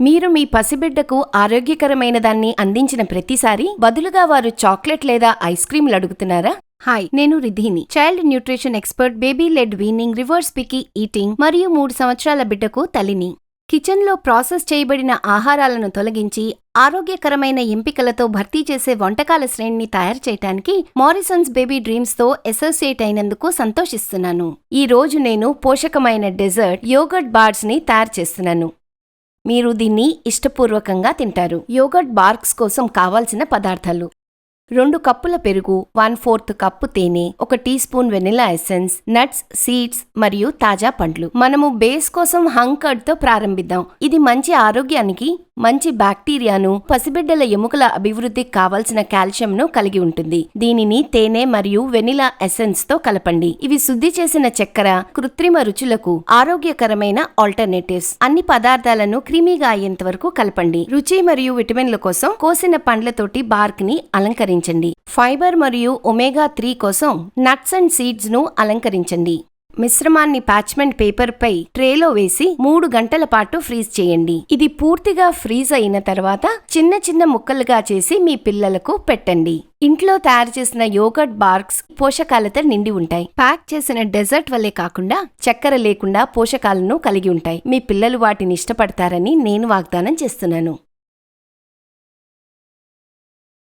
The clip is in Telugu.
మీరు మీ పసిబిడ్డకు ఆరోగ్యకరమైన దాన్ని అందించిన ప్రతిసారి బదులుగా వారు చాక్లెట్ లేదా ఐస్ క్రీంలు అడుగుతున్నారా? హాయ్ నేను రిధిని. Child nutrition expert baby led weaning reverse picky eating మరియు మూడు సంవత్సరాల బిడ్డకు తల్లిని. కిచెన్లో ప్రాసెస్ చేయబడిన ఆహారాలను తొలగించి ఆరోగ్యకరమైన ఎంపికలతో భర్తీ చేసే వంటకాల శ్రేణిని తయారు చేయడానికి మారిసన్స్ బేబీ డ్రీమ్స్తో అసోసియేట్ అయినందుకు సంతోషిస్తున్నాను. ఈ రోజు నేను పోషకమైన డెజర్ట్ యోగర్ట్ బార్స్ని తయారు చేస్తున్నాను. మీరు దీన్ని ఇష్టపూర్వకంగా తింటారు. యోగర్ట్ బార్క్స్ కోసం కావాల్సిన పదార్థాలు. రెండు కప్పుల పెరుగు వన్ ఫోర్త్ కప్పు తేనె ఒక teaspoon vanilla essence nuts seeds మరియు తాజా పండ్లు. మనము బేస్ కోసం హంకర్డ్తో ప్రారంభిద్దాం. ఇది మంచి ఆరోగ్యానికి మంచి బ్యాక్టీరియాను పసిబిడ్డల ఎముకల అభివృద్ధికి కావలసిన కాల్షియంను కలిగి ఉంటుంది. దీనిని తేనె మరియు వెనిలా ఎసెన్స్తో కలపండి. ఇవి శుద్ధి చేసిన చక్కెర కృత్రిమ రుచులకు ఆరోగ్యకరమైన ఆల్టర్నేటివ్స్. అన్ని పదార్థాలను క్రీమీగా అయ్యేంత వరకు కలపండి. రుచి మరియు విటమిన్ల కోసం కోసిన పండ్లతోటి బార్క్ని అలంకరించండి. ఫైబర్ మరియు ఒమేగా త్రీ కోసం నట్స్ అండ్ సీడ్స్ను అలంకరించండి. మిశ్రమాన్ని పాచ్మెంట్ పేపర్ పై ట్రేలో వేసి మూడు గంటల పాటు ఫ్రీజ్ చేయండి. ఇది పూర్తిగా ఫ్రీజ్ అయిన తర్వాత చిన్న చిన్న ముక్కలుగా చేసి మీ పిల్లలకు పెట్టండి. ఇంట్లో తయారు చేసిన యోగర్ట్ బార్క్స్ పోషకాలతో నిండి ఉంటాయి. ప్యాక్ చేసిన డెజర్ట్ వల్లే కాకుండా చక్కెర లేకుండా పోషకాలను కలిగి ఉంటాయి. మీ పిల్లలు వాటిని ఇష్టపడతారని నేను వాగ్దానం చేస్తున్నాను.